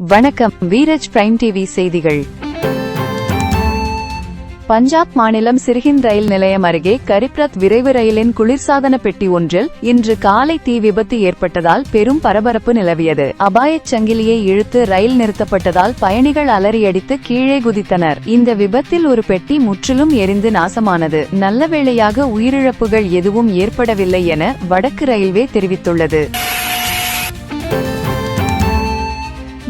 வணக்கம் வீரஜ் prime TV செய்திகள். பஞ்சாப் மாநிலம் சிறுகின் ரயில் நிலையம் அருகே கரிப்ரத் விரைவு ரயிலின் குளிர்சாதன பெட்டி ஒன்றில் இன்று காலை தீ விபத்து ஏற்பட்டதால் பெரும் பரபரப்பு நிலவியது. அபாயச் சங்கிலியை இழுத்து ரயில் நிறுத்தப்பட்டதால் பயணிகள் அலறியடித்து கீழே குதித்தனர். இந்த விபத்தில் ஒரு பெட்டி முற்றிலும் எரிந்து நாசமானது. நல்ல வேளையாக உயிரிழப்புகள் எதுவும் ஏற்படவில்லை என வடக்கு ரயில்வே தெரிவித்துள்ளது.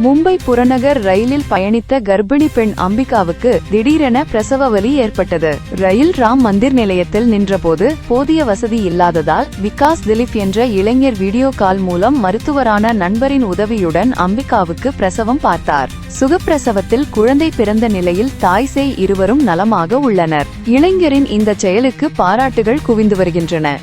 மும்பை புறநகர் ரயிலில் பயணித்த கர்ப்பிணி பெண் அம்பிகாவுக்கு திடீரென பிரசவ வலி ஏற்பட்டது. ரயில் ராம் மந்திர் நிலையத்தில் நின்றபோது போதிய வசதி இல்லாததால் விகாஸ் திலீப் என்ற இளைஞர் வீடியோ கால் மூலம் மருத்துவரான நண்பரின் உதவியுடன் அம்பிகாவுக்கு பிரசவம் பார்த்தார். சுகப்பிரசவத்தில் குழந்தை பிறந்த நிலையில் தாய் சேய் இருவரும் நலமாக உள்ளனர். இளைஞரின் இந்த செயலுக்கு பாராட்டுகள் குவிந்து வருகின்றன.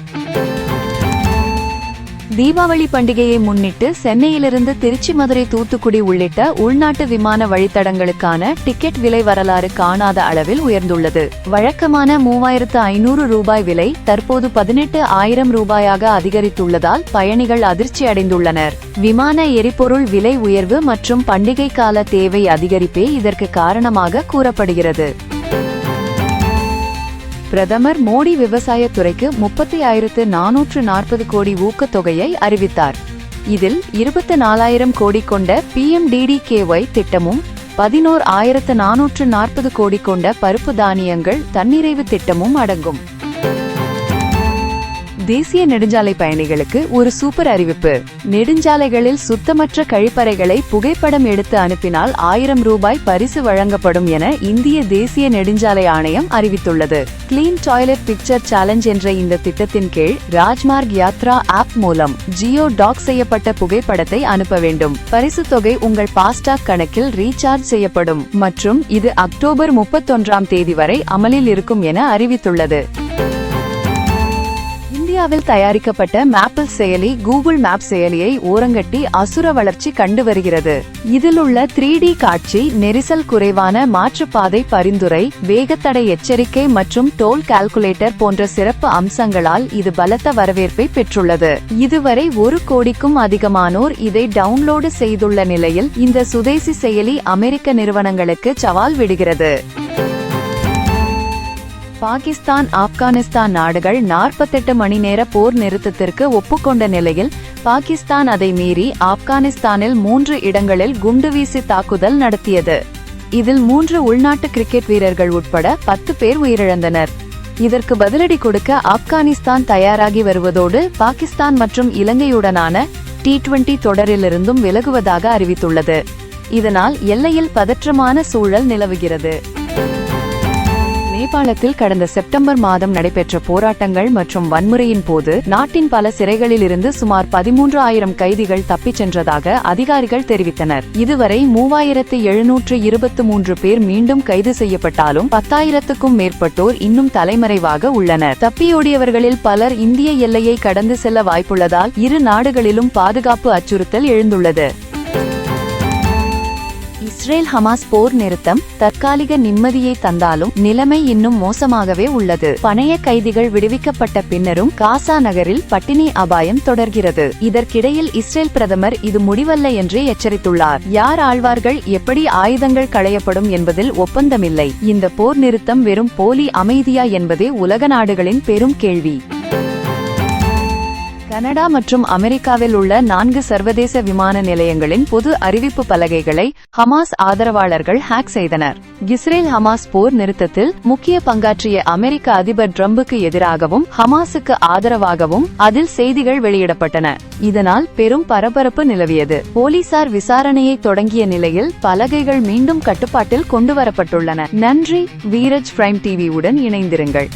தீபாவளி பண்டிகையை முன்னிட்டு சென்னையிலிருந்து திருச்சி மதுரை தூத்துக்குடி உள்ளிட்ட உள்நாட்டு விமான வழித்தடங்களுக்கான டிக்கெட் விலை வரலாறு காணாத அளவில் உயர்ந்துள்ளது. வழக்கமான மூவாயிரத்து ஐநூறு ரூபாய் விலை தற்போது பதினெட்டு ஆயிரம் ரூபாயாக அதிகரித்துள்ளதால் பயணிகள் அதிர்ச்சி அடைந்துள்ளனர். விமான எரிபொருள் விலை உயர்வு மற்றும் பண்டிகை கால தேவை அதிகரிப்பே இதற்கு காரணமாக கூறப்படுகிறது. பிரதமர் மோடி விவசாயத்துறைக்கு முப்பத்தி ஆயிரத்து நானூற்று நாற்பது கோடி ஊக்கத்தொகையை அறிவித்தார். இதில் இருபத்தி நாலாயிரம் கோடி கொண்ட பிஎம்டிடிகேஒய் திட்டமும் பதினோர் ஆயிரத்து நானூற்று நாற்பது கோடி கொண்ட பருப்பு தானியங்கள் தன்னிறைவு திட்டமும் அடங்கும். தேசிய நெடுஞ்சாலை பயணிகளுக்கு ஒரு சூப்பர் அறிவிப்பு. நெடுஞ்சாலைகளில் சுத்தமற்ற கழிப்பறைகளை புகைப்படம் எடுத்து அனுப்பினால் ஆயிரம் ரூபாய் பரிசு வழங்கப்படும் என இந்திய தேசிய நெடுஞ்சாலை ஆணையம் அறிவித்துள்ளது. கிளீன் டாய்லெட் பிக்சர் சேலஞ்ச் என்ற இந்த திட்டத்தின் கீழ் ராஜ்மார்க் யாத்ரா ஆப் மூலம் ஜியோ டாக் செய்யப்பட்ட புகைப்படத்தை அனுப்ப வேண்டும். பரிசு தொகை உங்கள் பாஸ்டாக் கணக்கில் ரீசார்ஜ் செய்யப்படும் மற்றும் இது அக்டோபர் முப்பத்தொன்றாம் தேதி வரை அமலில் இருக்கும் என அறிவித்துள்ளது. இந்தியாவில் தயாரிக்கப்பட்ட மேப்பிள் செயலி கூகுள் மேப் செயலியை ஓரங்கட்டி அசுர வளர்ச்சி கண்டு வருகிறது. இதில் உள்ள த்ரீ டி காட்சி நெரிசல் குறைவான மாற்றுப்பாதை பரிந்துரை வேகத்தடை எச்சரிக்கை மற்றும் டோல் கால்குலேட்டர் போன்ற சிறப்பு அம்சங்களால் இது பலத்த வரவேற்பை பெற்றுள்ளது. இதுவரை ஒரு கோடிக்கும் அதிகமானோர் இதை டவுன்லோடு செய்துள்ள நிலையில் இந்த சுதேசி செயலி அமெரிக்க நிறுவனங்களுக்கு சவால் விடுகிறது. பாகிஸ்தான் ஆப்கானிஸ்தான் நாடுகள் நாற்பத்தெட்டு மணி நேர போர் நிறுத்தத்திற்கு ஒப்புக்கொண்ட நிலையில் பாகிஸ்தான் அதை மீறி ஆப்கானிஸ்தானில் மூன்று இடங்களில் குண்டுவீசி தாக்குதல் நடத்தியது. இதில் மூன்று உள்நாட்டு கிரிக்கெட் வீரர்கள் உட்பட பத்து பேர் உயிரிழந்தனர். இதற்கு பதிலடி கொடுக்க ஆப்கானிஸ்தான் தயாராகி வருவதோடு பாகிஸ்தான் மற்றும் இலங்கையுடனான டி டுவெண்டி தொடரிலிருந்தும் விலகுவதாக அறிவித்துள்ளது. இதனால் எல்லையில் பதற்றமான சூழல் நிலவுகிறது. நேபாளத்தில் கடந்த செப்டம்பர் மாதம் நடைபெற்ற போராட்டங்கள் மற்றும் வன்முறையின் போது நாட்டின் பல சிறைகளில் இருந்து சுமார் பதிமூன்று ஆயிரம் கைதிகள் தப்பிச் சென்றதாக அதிகாரிகள் தெரிவித்தனர். இதுவரை மூவாயிரத்து எழுநூற்று இருபத்து மூன்று பேர் மீண்டும் கைது செய்யப்பட்டாலும் பத்தாயிரத்துக்கும் மேற்பட்டோர் இன்னும் தலைமறைவாக உள்ளனர். தப்பியோடியவர்களில் பலர் இந்திய எல்லையை கடந்து செல்ல வாய்ப்புள்ளதால் இரு நாடுகளிலும் பாதுகாப்பு அச்சுறுத்தல் எழுந்துள்ளது. இஸ்ரேல் ஹமாஸ் போர் நிறுத்தம் தற்காலிக நிம்மதியை தந்தாலும் நிலைமை இன்னும் மோசமாகவே உள்ளது. பணைய கைதிகள் விடுவிக்கப்பட்ட பின்னரும் காசா நகரில் பட்டினி அபாயம் தொடர்கிறது. இதற்கிடையில் இஸ்ரேல் பிரதமர் இது முடிவல்ல என்று எச்சரித்துள்ளார். யார் ஆழ்வார்கள் எப்படி ஆயுதங்கள் களையப்படும் என்பதில் ஒப்பந்தமில்லை. இந்த போர் நிறுத்தம் வெறும் போலி அமைதியா என்பதே உலக நாடுகளின் பெரும் கேள்வி. கனடா மற்றும் அமெரிக்காவில் உள்ள நான்கு சர்வதேச விமான நிலையங்களின் பொது அறிவிப்பு பலகைகளை ஹமாஸ் ஆதரவாளர்கள் ஹேக் செய்தனர். இஸ்ரேல் ஹமாஸ் போர் நிறுத்தத்தில் முக்கிய பங்காற்றிய அமெரிக்க அதிபர் ட்ரம்புக்கு எதிராகவும் ஹமாஸுக்கு ஆதரவாகவும் அதில் செய்திகள் வெளியிடப்பட்டன. இதனால் பெரும் பரபரப்பு நிலவியது. போலீசார் விசாரணையை தொடங்கிய நிலையில் பலகைகள் மீண்டும் கட்டுப்பாட்டில் கொண்டுவரப்பட்டுள்ளன. நன்றி. வீரஜ் பிரைம் டிவியுடன் இணைந்திருங்கள்.